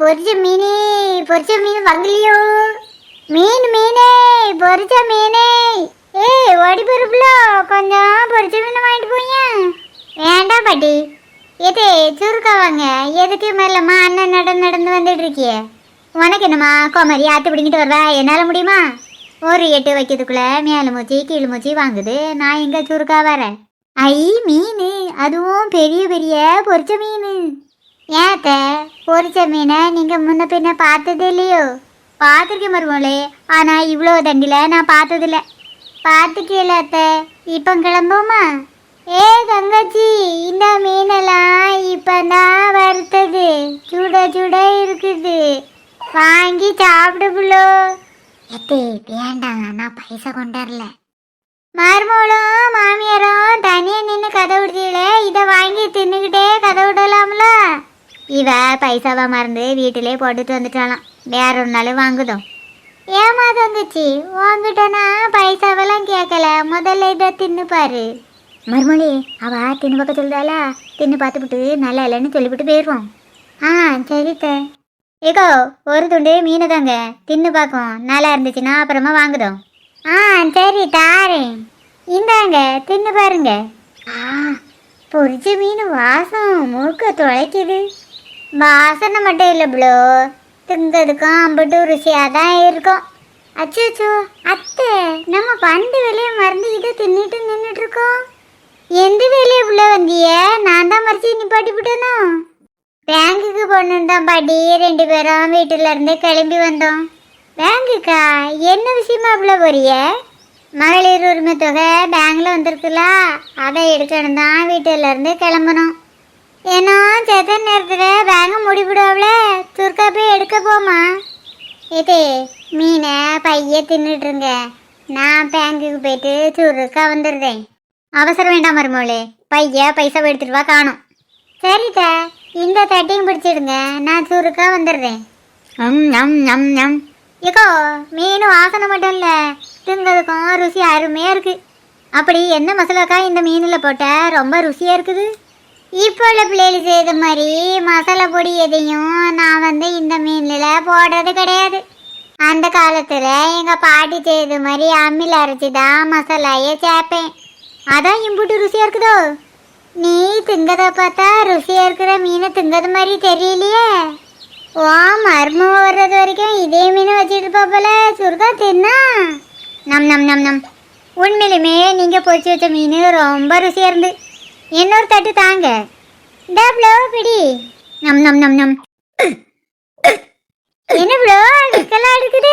பொரிச்ச மீனே பொரிச்ச மீன் வாங்கலையோ மீன் மீனே பொரிச்ச மீனே. ஏய் ஓடி பொறுப்புல கொஞ்சம் பொரிச்ச மீன் வாங்கிட்டு போய் வேண்டாம் பாட்டி. ஏதே சுருக்கா வாங்க. எதுக்கு மேலம்மா அண்ணன் நடந்து நடந்து வந்துட்டு இருக்கிய? உனக்கு என்னம்மா குமரி ஆற்று பிடிங்கிட்டு வருவா? என்னால் முடியுமா? ஒரு எட்டு வைக்கிறதுக்குள்ள மேலே மூச்சி கீழ் மூச்சி வாங்குது. நான் எங்கே சுருக்கா வரேன்? ஐ மீன். அதுவும் பெரிய பெரிய பொரிச்ச மீன். ஏத்த பொரிச்ச மீனை நீங்கள் முன்ன பின்ன பார்த்ததே இல்லையோ? பார்த்துருக்கேன் மருமகளே ஆனால் இவ்வளோ தண்டியில் நான் பார்த்ததில்ல. பார்த்துக்கல அத்தை? இப்போ கிளம்புமா ஏ தங்கச்சி இந்த மீனெல்லாம் இப்போ தான் வறுத்தது. சுட சுட இருக்குது. வாங்கி சாப்பிடுப்புலோ எத்தே வேண்டாம் நான் பைசா கொண்டாடல மருமகளும் மாமியாரும் தனியாக நின்று கதை விடுதீங்களே இதை வாங்கி தின்னுக்கிட்டே கதை விடலாம்ல? இவ பைசாவை மறந்து வீட்டிலே போட்டுட்டு வந்துட்டாலாம் வேற ஒரு நாள் வாங்குதோம். ஏமா தங்கச்சி வாங்கிட்டோன்னா பைசாவெல்லாம் கேட்கல முதல்ல இதை தின்னு பாரு. மறுமொழி அவ தின்னு பக்கம் சொல்லுதாளா தின்னு பார்த்துவிட்டு நல்லா இல்லைன்னு சொல்லிவிட்டு போயிடுவோம். ஆ சரித்த ஏகோ ஒரு துண்டு மீன் தாங்க. தின்னு பார்க்கும் நல்லா இருந்துச்சுன்னா அப்புறமா வாங்குதோம். ஆ சரி தாரேன். இந்தாங்க தின்னு பாருங்க. ஆ பொரிச்ச மீன் வாசம் மூக்க துளைக்குது வாசனை மட்டும் இல்லை ப்ளோ திங்கிறதுக்கும் அம்பட்டு ருசியாக தான் இருக்கும். அச்சோ அத்தை நம்ம பண்டு வெளியே மறந்து இதை தின்னுட்டு நின்றுட்டு இருக்கோம் எந்த வேலையை உள்ள வந்திய? நான் தான் மறைச்சி நிப்பாட்டி விட்டனோ? பேங்குக்கு போகணும் தான் பாட்டி ரெண்டு பேரும் வீட்டிலேருந்து கிளம்பி வந்தோம். பேங்குக்கா என்ன விஷயமா இவ்வளோ போறிய? மகளிர் உரிமை தொகை பேங்கில் வந்திருக்குல்ல அதை எடுக்கணும் தான் வீட்டிலேருந்து கிளம்பணும் ஏன்னா செத்த நேரத்தில் பேங்க முடிவிடுவாப்ல. சுருக்கா போய் எடுக்க போமா இது மீனை பைய தின்னுட்டுருங்க நான் பேங்குக்கு போயிட்டு சுருக்கா வந்துடுறேன் அவசரம் வேண்டாம் மருமோளே. பைய பைசா எடுத்துட்டு வா காணும். சரிதா இந்த தட்டையும் பிடிச்சிடுங்க. நான் சுருக்கா வந்துடுறேன் ம் நம் நம் நம் ஏக்கோ மீன் வாசனை மட்டும் இல்லை. திங்கிறதுக்கும் ருசி அருமையாக இருக்கு. அப்படி என்ன மசாலாக்கா இந்த மீனில் போட்ட? ரொம்ப ருசியாக இருக்குது. இப்போ உள்ள பிள்ளைகள் செய்த மாதிரி மசாலா பொடி எதையும் நான் வந்து இந்த மீனில் போடுறது கிடையாது. அந்த காலத்தில் எங்கள் பாட்டி செய்த மாதிரி அம்மியில் அரைச்சி தான் மசாலாயே சேர்ப்பேன். அதான் இம்புட்டு ருசியாக இருக்குதோ? நீ திங்கத பார்த்தா ருசியாக இருக்கிற மீனை திங்கது மாதிரி தெரியலையே. ஓ மர்மம் வர்றது வரைக்கும் இதே மீனை வச்சுட்டு போல. சுருக்கா தின்னா. நம் நம் நம் நம். உண்மையிலுமே நீங்கள் பொறிச்சு வச்ச மீன் ரொம்ப ருசியாக இருந்து இன்னொரு தட்டு தாங்க. இந்த ப்ளோ பிடி. நம் நம் நம் நம். என்ன ப்ளோ விக்கலா இருக்குது?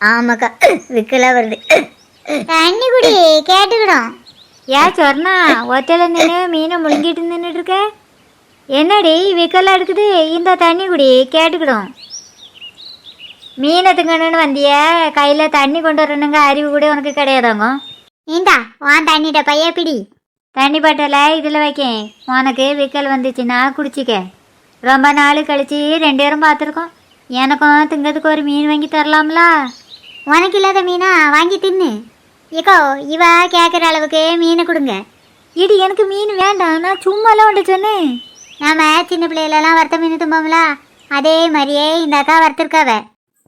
ஆமாக்கா விக்கலா வருது. தண்ணி குடி கேட்டுக்கிடும் ஏன் சொர்ணா ஒத்தையில நின்று மீனை முழுங்கிட்டு நின்றுட்டு இருக்க? என்னடி விக்கெல்லாம் இருக்குது? இந்த தண்ணி குடி கேட்டுக்கிடும் மீனை திங்கணுன்னு வந்திய? கையில் தண்ணி கொண்டு வரணுங்க அறிவு கூட உனக்கு கிடையாதாங்க? இந்தா வான் தண்ணிட்ட பைய பிடி. தண்ணி பாட்டில் இதில் வைக்கேன். உனக்கு விக்கல் வந்துச்சுன்னா குடிச்சிக்க. ரொம்ப நாள் கழிச்சு ரெண்டு பேரும் பார்த்துருக்கோம். எனக்கும் திங்கிறதுக்கு ஒரு மீன் வாங்கி தரலாம்ல? உனக்கு இல்லாத மீனா? வாங்கி தின்னு. இக்கோ இவ கேட்குற அளவுக்கு மீனை கொடுங்க. இடி எனக்கு மீன் வேண்டாம். நான் சும்மாலாம் உண்டு சொன்னேன். நாம சின்ன பிள்ளைகளெல்லாம் வறுத்த மீன் தும்போம்ல? அதே மாதிரியே இந்த அக்கா வறுத்துருக்காவ.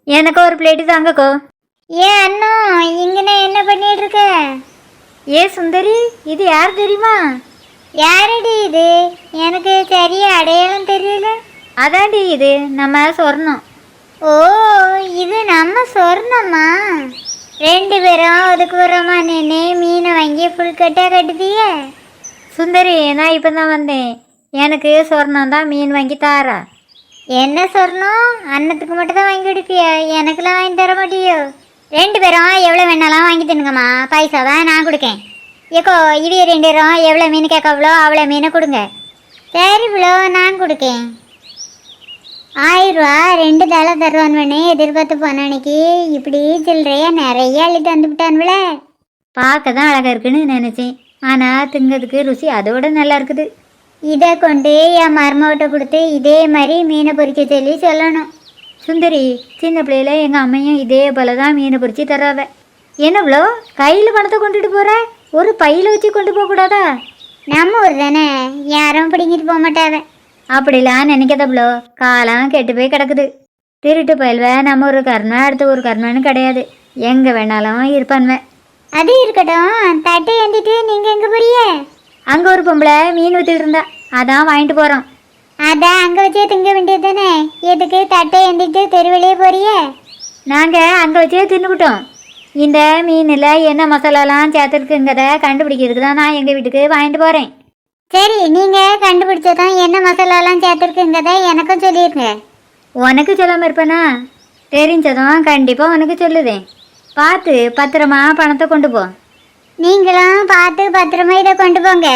எனக்கு ஒரு பிளேட்டு தாங்கக்கோ. ஏன் அண்ணா இங்கன என்ன பண்ணிட்டு இருக்க? ஏ சுந்தரி இது யார் தெரியுமா? யாரடி இது? எனக்கு சரியா அடையாளம் தெரியல. அதாண்டி இது நம்ம சொர்ணம். ஓ இது நம்ம சொர்ணம்மா ரெண்டு பேரும் ஒதுக்கு புறமா நின்று மீனை வாங்கி ஃபுல் கட்டாக கட்டுதியே சுந்தரி நான் இப்போ தான் வந்தேன். எனக்கு சொர்ணம் தான் மீன் வாங்கி தாரா. என்ன சொர்ணம்? அன்னத்துக்கு மட்டும் தான் வாங்கி கொடுப்பியா? எனக்கெல்லாம் வாங்கி தர மாட்டியோ? ரெண்டு பேரும் எவ்வளோ வேணாலும் வாங்கி தின்னுங்கம்மா. பைசாவை நான் கொடுக்கேன். ஏக்கோ இவிய ரெண்டு பேரும் எவ்வளோ மீன் கேட்கவளோ அவ்வளோ மீனை கொடுங்க. சரி இவ்வளோ நான் கொடுக்கேன். ஆயிரரூவா ரெண்டு தலை தருவான்னு எதிர்பார்த்து போன அன்னைக்கு. இப்படி சில்லறையா நிறைய அள்ளிட்டு வந்துவிட்டான்வில பார்க்க தான் அழகாக இருக்குன்னு நினச்சேன். ஆனால் திங்கிறதுக்கு ருசி அதோட நல்லா இருக்குது. இதை கொண்டு என் மருமகிட்ட கொடுத்து இதே மாதிரி மீனை பொறிக்க சொல்லி சொல்லணும். சுந்தரி சின்ன பிள்ளையில எங்கள் அம்மையும் இதே போல தான் மீனை பொரிச்சு தராவ என்னவ்வளோ கையில் பணத்தை கொண்டுட்டு போகிற ஒரு பையில் வச்சு கொண்டு போகக்கூடாதா நம்ம ஊர் தானே. யாரும் பிடிங்கிட்டு போக மாட்டாவ. அப்படிலாம் நினைக்காதப்ளோ காலம் கெட்டு போய் கிடக்குது. திருட்டு பயில்வ நம்ம ஒரு கர்ணம் அடுத்த ஒரு கர்ணம்னு கிடையாது. எங்கே வேணாலும் இருப்பான்வன் அது இருக்கட்டும். தட்டை ஏந்திட்டு நீங்க எங்க போறிய அங்கே ஒரு பொம்பளை மீன் ஊற்றிட்டு இருந்தா. அதான் வாங்கிட்டு போகிறோம் அதான் அங்க வச்சே திங்க வேண்டியது தானே எதுக்கு தட்டை ஏந்திட்டு தெருவிலேயே போறிய? நாங்கள் அங்கே வச்சே தின்னுக்கிட்டோம். இந்த மீனில் என்ன மசாலாலாம் சேர்த்துருக்குங்கிறத கண்டுபிடிக்கிறதுக்கு தான் நான் எங்கள் வீட்டுக்கு வாங்கிட்டு போகிறேன் சரி நீங்க கண்டுபிடிச்சதான் என்ன மசாலாலாம் சேர்த்துருக்குங்கத எனக்கும் சொல்லிருங்க. உனக்கு சொல்லாமல் இருப்பேனா? தெரிஞ்சதும் கண்டிப்பாக உனக்கு சொல்லுதேன் பார்த்து பத்திரமா பணத்தை கொண்டு போ. நீங்களும் பார்த்து பத்திரமா இதை கொண்டு போங்க.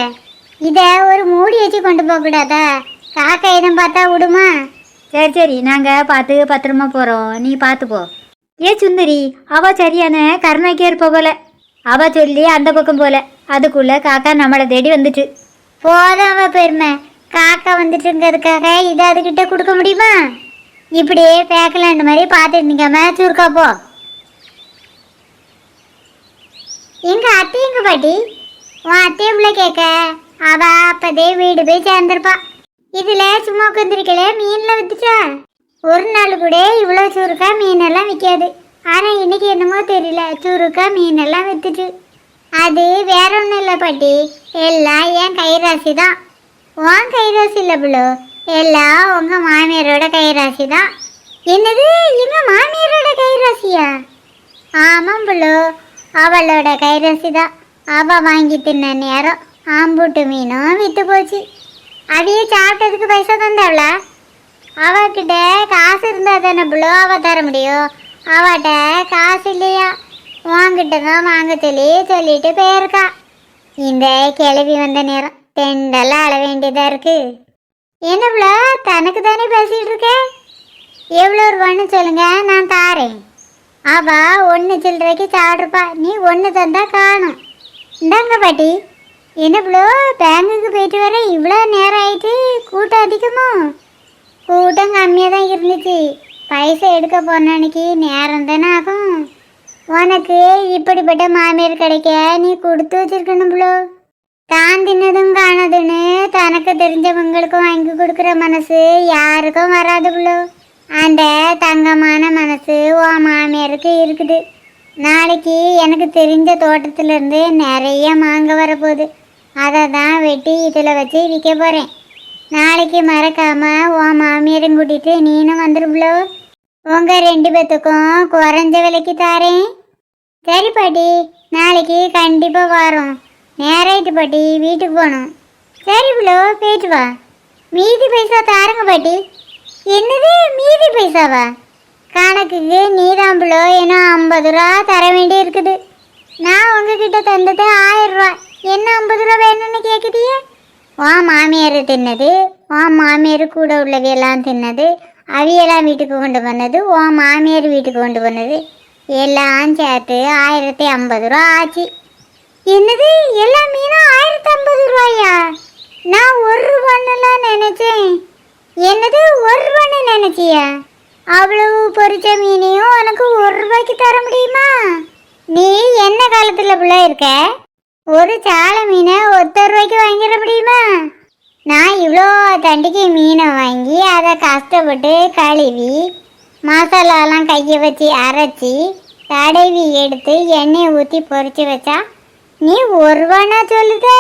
இதை ஒரு மூடி வச்சு கொண்டு போக கூடாதா காக்கா இடம் பார்த்தா விடுமா? சரி சரி நாங்கள் பார்த்து பத்திரமா போகிறோம் நீ பார்த்து போ. ஏ சுந்தரி அவ சரியான கருணாக்கே இருப்ப போல. அவ சொல்லி அந்த பக்கம் போல. அதுக்குள்ள காக்கா நம்மளை தேடி வந்துட்டு போதும் அவ பெருமை காக்கா வந்துட்டுங்கிறதுக்காக இதை அதுகிட்ட கொடுக்க முடியுமா? இப்படியே பேக்கலாண்டு மாதிரி பார்த்துட்டு நிற்காம சுருக்கா போ. எங்க அத்தை எங்க பாட்டி? உன் அத்தையை உள்ள கேட்க. அவ அப்பதே வீடு போய் சேர்ந்திருப்பா. இதுல சும்மா உட்காந்துருக்கல மீன்ல வித்துச்சா? ஒரு நாள் கூட இவ்வளோ சுருக்கா மீனெல்லாம் விற்காது ஆனா இன்னைக்கு என்னமோ தெரியல சுருக்கா மீனெல்லாம் வித்துட்டு அது வேற ஒன்றும் இல்லை பாட்டி. எல்லாம் என் கைராசி தான். உன் கைராசி இல்லை பிள்ளோ. எல்லாம் உங்க மாமியாரோட கைராசி தான். என்னது? எங்க மாமியாரோட கைராசியா? ஆமாம் பிள்ளோ. அவளோட கைராசி தான். அவ வாங்கி தின்ன நேரம் ஆம்பூட்டு மீனும் வித்து போச்சு. அதையே சாப்பிட்டதுக்கு பைசா தந்தாவளா? அவகிட்ட காசு இருந்தால் தானே புள்ளோ அவ தர முடியும். அவட்ட காசு இல்லையா? உன்கிட்ட தான் வாங்க சொல்லி சொல்லிட்டு போயிருக்கா. இந்த கிளவி வந்த நேரம் தெண்டெல்லாம் அழ வேண்டியதா இருக்கு. என்ன புள்ளோ தனக்கு தானே பேசிட்டு இருக்கேன் எவ்வளோ ரூபான்னு சொல்லுங்க நான் தாரேன். அவ ஒன்று சில்லறைக்கு சாப்பிட்ருப்பா நீ ஒன்று தந்தா காணும். இந்தாங்க பாட்டி. என்ன ப்ளோ பேங்குக்கு போயிட்டு வர இவ்வளோ நேரம் ஆயிட்டு கூட்டம் அதிகமோ? கூட்டம் கம்மியாக தான் இருந்துச்சு. பைசா எடுக்க போன அன்னைக்கு நேரம் தானே ஆகும். உனக்கு இப்படிப்பட்ட மாமியார் கிடைக்க நீ கொடுத்து வச்சிருக்கணும் ப்ளோ தான் தின்னதும் காணதுன்னு தனக்கு தெரிஞ்சவங்களுக்கும் வாங்கி கொடுக்குற மனசு யாருக்கும் வராது ப்ளோ அந்த தங்கமான மனசு உன் மாமியாருக்கு இருக்குது. நாளைக்கு எனக்கு தெரிஞ்ச தோட்டத்திலேருந்து நிறைய மாங்க வரப்போகுது. அதை தான் வெட்டி இதில் வச்சு விற்க போகிறேன். நாளைக்கு மறக்காம உன் மாமியாரும் கூட்டிட்டு நீனும் வந்துருப்ளோ உங்க ரெண்டு பேத்துக்கும் குறைஞ்ச விலைக்கு தாரேன். சரி பாட்டி நாளைக்கு கண்டிப்பா வரோம். நேராயிட்டு பாட்டி வீட்டுக்கு போகணும். சரி புள்ளோ போயிட்டு வா. மீதி பைசா தாருங்க பாட்டி. என்னது மீதி பைசாவா? கணக்குக்கு நீதான் புள்ளோ ஏன்னா ஐம்பது ரூபா தர வேண்டி இருக்குது நான் உங்ககிட்ட தந்தது ஆயிரம் ரூபா என்ன ஐம்பது ரூபா வேணும்னு கேட்குதியே உன் மாமியார் தின்னது உன் மாமியார் கூட உள்ளவையெல்லாம் தின்னது அவியெல்லாம் வீட்டுக்கு கொண்டு வந்தது உன் மாமியார் வீட்டுக்கு கொண்டு வந்தது. எல்லாம் சேர்த்து ஆயிரத்தி ஐம்பது ரூபா ஆச்சு. என்னது? எல்லா மீனும் ஆயிரத்தி ஐம்பது ரூபாயா? நான் ஒரு ரூபான்னுலாம் நினச்சேன். என்னது? ஒரு ரூபான்னு நினச்சியா? அவ்வளவு பொறிச்ச மீனையும் உனக்கு ஒரு ரூபாய்க்கு தர முடியுமா? நீ என்ன காலத்தில் பிள்ளை இருக்க? ஒரு சாலை மீனை ஒத்த ரூபாய்க்கு வாங்கிட முடியுமா? நான் இவ்வளோ தண்டிக்கு மீனை வாங்கி அதை கஷ்டப்பட்டு கழுவி மசாலாலாம் கையை வச்சு அரைச்சி தடவி எடுத்து எண்ணெயை ஊற்றி பொறிச்சு வச்சா நீ ஒரு ரூபானா சொல்லுதே?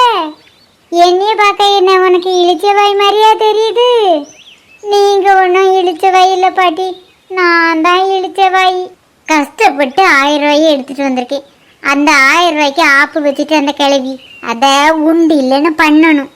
என்னையை பார்க்க என்ன உனக்கு இழிச்ச வாய் மாதிரியா தெரியுது? நீங்கள் ஒன்றும் இழிச்ச இல்லை பாட்டி. நான் தான் இழிச்ச வாய். கஷ்டப்பட்டு ஆயிரம் ரூபாயை எடுத்துகிட்டு வந்திருக்கேன். அந்த ஆயிரம் ரூபாய்க்கு ஆப்பு வச்சுட்டு அந்த கிழவி. அதை உண்டு இல்லைன்னு பண்ணணும்.